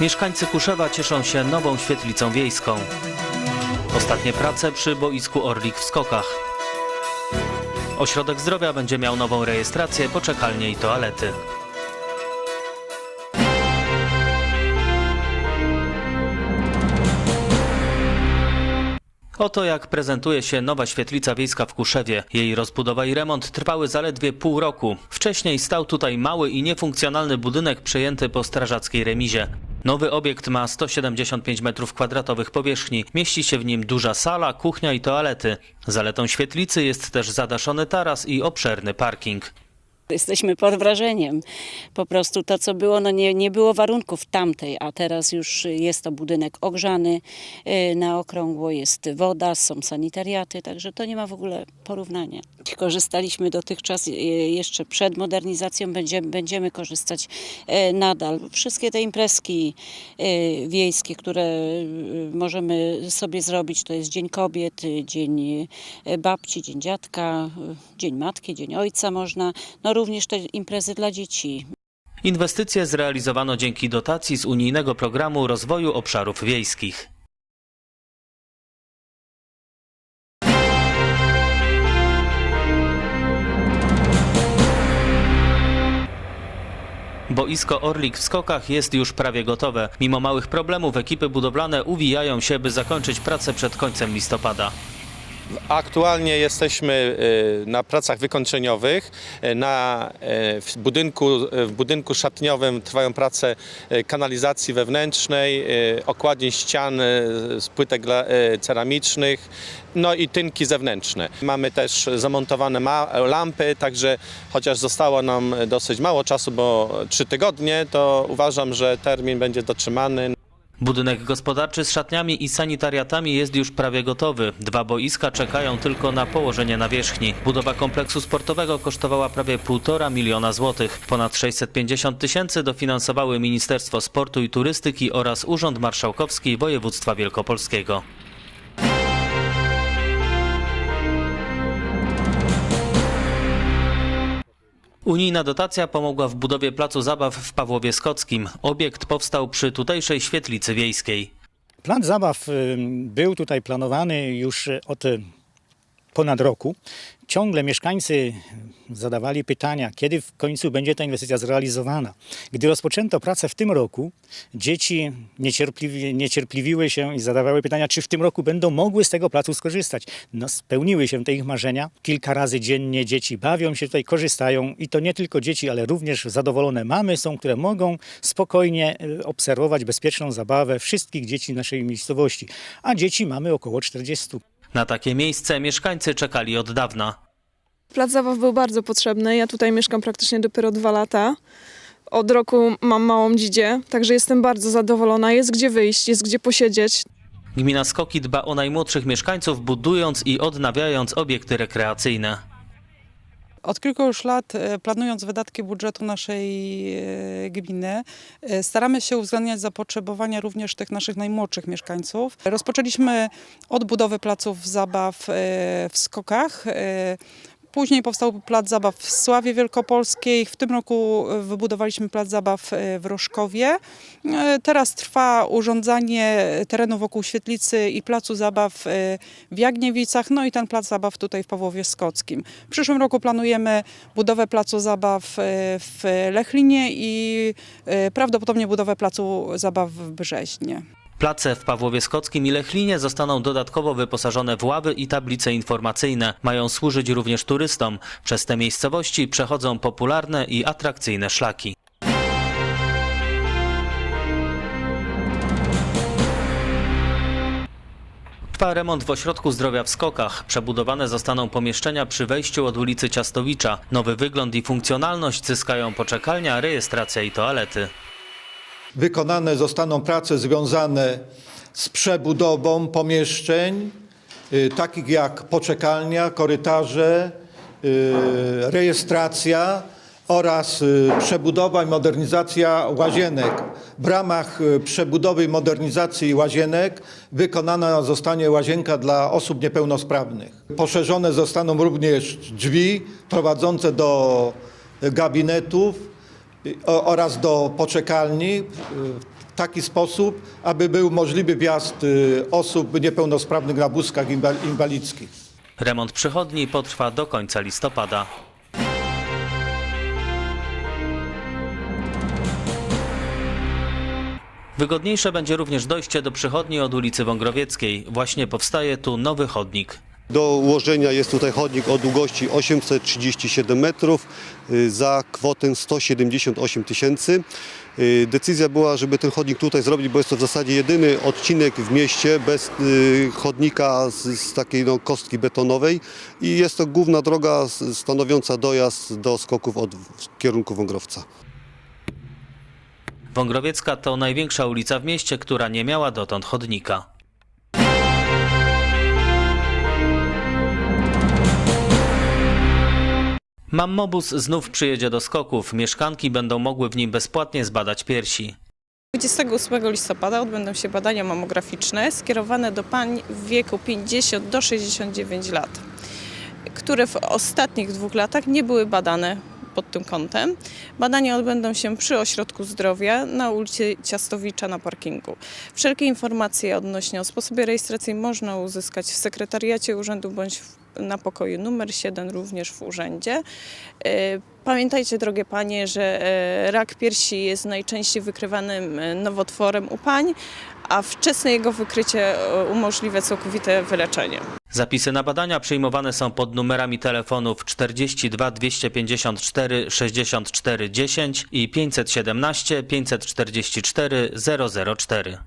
Mieszkańcy Kuszewa cieszą się nową świetlicą wiejską. Ostatnie prace przy boisku Orlik w Skokach. Ośrodek zdrowia będzie miał nową rejestrację, poczekalnie i toalety. Oto jak prezentuje się nowa świetlica wiejska w Kuszewie. Jej rozbudowa i remont trwały zaledwie pół roku. Wcześniej stał tutaj mały i niefunkcjonalny budynek przejęty po strażackiej remizie. Nowy obiekt ma 175 m2 powierzchni. Mieści się w nim duża sala, kuchnia i toalety. Zaletą świetlicy jest też zadaszony taras i obszerny parking. Jesteśmy pod wrażeniem. Po prostu to, co było, no nie, nie było warunków tamtej, a teraz już jest to budynek ogrzany, y, na okrągło jest woda, są sanitariaty, także to nie ma w ogóle porównania. Korzystaliśmy dotychczas y, jeszcze przed modernizacją, będziemy, będziemy korzystać y, nadal. Wszystkie te imprezki wiejskie, które możemy sobie zrobić, to jest Dzień Kobiet, Dzień Babci, Dzień Dziadka, Dzień Matki, Dzień Ojca można, no również te imprezy dla dzieci. Inwestycje zrealizowano dzięki dotacji z unijnego programu rozwoju obszarów wiejskich. Boisko Orlik w Skokach jest już prawie gotowe. Mimo małych problemów ekipy budowlane uwijają się, by zakończyć pracę przed końcem listopada. Aktualnie jesteśmy y, na pracach wykończeniowych. Y, Na, y, w, budynku, w budynku szatniowym trwają prace kanalizacji wewnętrznej, okładni ścian z płytek ceramicznych, no i tynki zewnętrzne. Mamy też zamontowane lampy, także chociaż zostało nam dosyć mało czasu, bo trzy tygodnie, to uważam, że termin będzie dotrzymany. Budynek gospodarczy z szatniami i sanitariatami jest już prawie gotowy. Dwa boiska czekają tylko na położenie nawierzchni. Budowa kompleksu sportowego kosztowała prawie 1,5 miliona złotych. Ponad 650 tysięcy dofinansowały Ministerstwo Sportu i Turystyki oraz Urząd Marszałkowski Województwa Wielkopolskiego. Unijna dotacja pomogła w budowie placu zabaw w Pawłowie Skockim. Obiekt powstał przy tutejszej świetlicy wiejskiej. Plan zabaw był tutaj planowany już od ponad roku. Ciągle mieszkańcy zadawali pytania, kiedy w końcu będzie ta inwestycja zrealizowana. Gdy rozpoczęto pracę w tym roku, dzieci niecierpliwi, niecierpliwiły się i zadawały pytania, czy w tym roku będą mogły z tego placu skorzystać. No, spełniły się te ich marzenia. Kilka razy dziennie dzieci bawią się tutaj, korzystają i to nie tylko dzieci, ale również zadowolone mamy są, które mogą spokojnie y, obserwować bezpieczną zabawę wszystkich dzieci naszej miejscowości. A dzieci mamy około 40. Na takie miejsce mieszkańcy czekali od dawna. Plac zabaw był bardzo potrzebny. Ja tutaj mieszkam praktycznie dopiero dwa lata. Od roku mam małą dzidzię, także jestem bardzo zadowolona. Jest gdzie wyjść, jest gdzie posiedzieć. Gmina Skoki dba o najmłodszych mieszkańców, budując i odnawiając obiekty rekreacyjne. Od kilku już lat, e, planując wydatki budżetu naszej e, gminy, e, staramy się uwzględniać zapotrzebowania również tych naszych najmłodszych mieszkańców. Rozpoczęliśmy od budowy placów zabaw w Skokach. Później powstał plac zabaw w Sławie Wielkopolskiej. W tym roku wybudowaliśmy plac zabaw e, w Roszkowie. E, Teraz trwa urządzanie terenu wokół świetlicy i placu zabaw e, w Jagniewicach, no i ten plac zabaw tutaj w Pawłowie Skockim. W przyszłym roku planujemy budowę placu zabaw w Lechlinie i prawdopodobnie budowę placu zabaw w Brzeźnie. Place w Pawłowie Skockim i Lechlinie zostaną dodatkowo wyposażone w ławy i tablice informacyjne. Mają służyć również turystom. Przez te miejscowości przechodzą popularne i atrakcyjne szlaki. Trwa remont w ośrodku zdrowia w Skokach. Przebudowane zostaną pomieszczenia przy wejściu od ulicy Ciastowicza. Nowy wygląd i funkcjonalność zyskają poczekalnia, rejestracja i toalety. Wykonane zostaną prace związane z przebudową pomieszczeń, y, takich jak poczekalnia, korytarze, y, rejestracja oraz y, przebudowa i modernizacja łazienek. W ramach przebudowy i modernizacji łazienek wykonana zostanie łazienka dla osób niepełnosprawnych. Poszerzone zostaną również drzwi prowadzące do gabinetów oraz do poczekalni. taki sposób, aby był możliwy wjazd y, osób niepełnosprawnych na wózkach inwal- inwalidzkich. Remont przychodni potrwa do końca listopada. Wygodniejsze będzie również dojście do przychodni od ulicy Wągrowieckiej. Właśnie powstaje tu nowy chodnik. Do ułożenia jest tutaj chodnik o długości 837 metrów y, za kwotę 178 tysięcy. Y, Decyzja była, żeby ten chodnik tutaj zrobić, bo jest to w zasadzie jedyny odcinek w mieście bez y, chodnika z, z takiej no, kostki betonowej i jest to główna droga stanowiąca dojazd do skoków od w kierunku Wągrowca. Wągrowiecka to największa ulica w mieście, która nie miała dotąd chodnika. Mammobus znów przyjedzie do skoków. Mieszkanki będą mogły w nim bezpłatnie zbadać piersi. 28 listopada odbędą się badania mammograficzne skierowane do pań w wieku 50 do 69 lat, które w ostatnich dwóch latach nie były badane pod tym kątem. Badania odbędą się przy Ośrodku Zdrowia na ulicy Ciastowicza na parkingu. Wszelkie informacje odnośnie o sposobie rejestracji można uzyskać w sekretariacie urzędu bądź w- na pokoju numer 7 również w urzędzie. E, Pamiętajcie, drogie panie, że e, rak piersi jest najczęściej wykrywanym e, nowotworem u pań, a wczesne jego wykrycie umożliwia całkowite wyleczenie. Zapisy na badania przyjmowane są pod numerami telefonów 42 254 64 10 i 517 544 004.